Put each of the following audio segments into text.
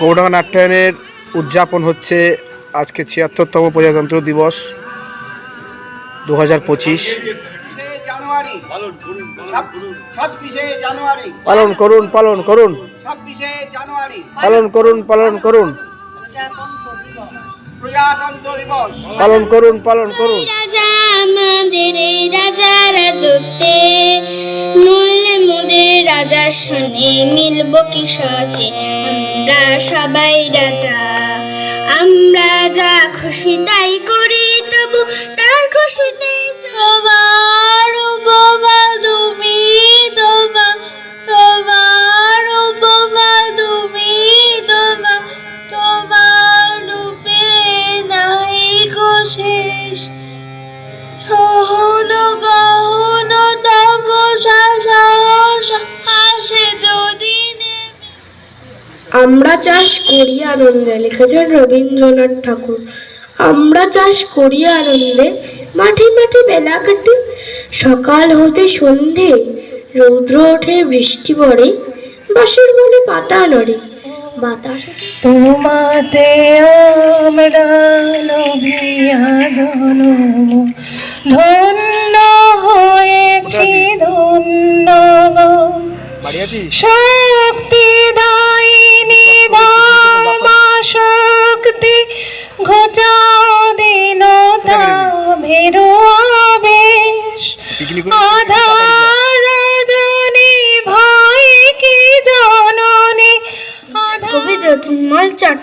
গৌড়াঙ্গা নাট্যায়নের উদযাপন হচ্ছে আজকে ছিয়াত্তরতম প্রজাতন্ত্র দিবস দু হাজার পঁচিশ। পালন করুন পালন করুন। পালন করুন পালন করুন। পালন করুন পালন করুন। রাজার মিলব কি সাথে আমরা সবাই রাজা। আমরা যা খুশি তাই করি, তবু তার খুশিতে তোমার বাবা তুমি তোমা, তোমার বাবা আমরা চাষ করি আনন্দে লিখেছেন রবীন্দ্রনাথ ঠাকুর। আমরা চাষ করি আনন্দে মাঠে মাঠে বেলা কাটি। সকাল হতে সন্ধে রৌদ্র ওঠে বৃষ্টি পড়ে বাঁশের বনে পাতা নড়ে। বাতাস তোমাতে আমরা লোভিয়া জনম ধন্য হয়েছি ধন্য শক্তি দায়িনী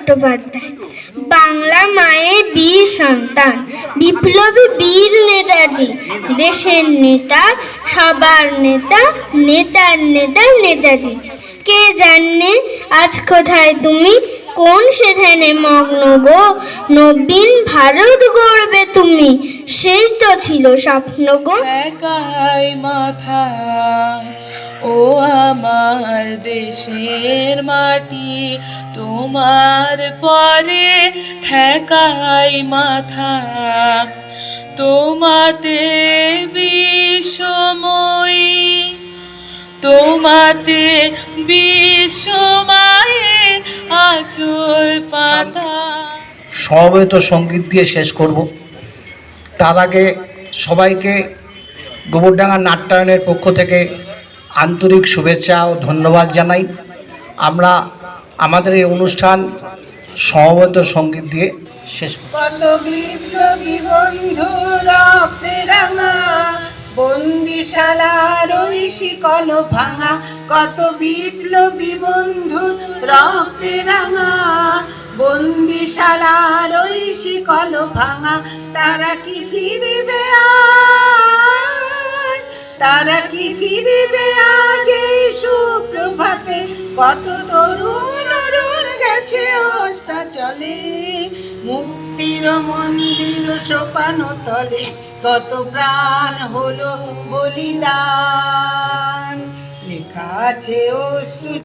চট্টোপাধ্যায় বাংলা মায়ের বীর সন্তান, বিপ্লবী বীর নেতাজি, দেশের নেতা, সবার নেতা, নেতার নেতা নেতাজি। কে জানে আজ কোথায় তুমি, কোন সেখানে মগ্ন গো? নবীন ভারত গড়বে তুমি, সেই তো ছিল স্বপ্ন গো। মাথা। ও আমার দেশের মাটি, তোমার পরে ঠেকাই মাথা। তোমাতে বিশ্বময়ী তোমাতে বিশ্বমায়ের আচল পাতা। সমবেত সংগীত দিয়ে শেষ করব। তার আগে সবাইকে গোবরডাঙ্গা নাট্যায়নের পক্ষ থেকে আন্তরিক শুভেচ্ছা ও ধন্যবাদ জানাই। আমরা আমাদের এই অনুষ্ঠান সমবেত সংগীত দিয়ে শেষ বন্দিশালার শিকল ভাঙা, কত বিপ্লবী বন্ধু রক্তে রাঙা, বন্দিশালার শিকল ভাঙা, তারা কি ফিরবে আজ? তারা কি ফিরবে আজ এই সুপ্রভাতে? কত তরুণ অরুণ গেছে, অবস্থা চলে। মুক্তির মন্দির সোপানো তলে, কত প্রাণ হলো বলিদান। লেখা আছে অশ্রু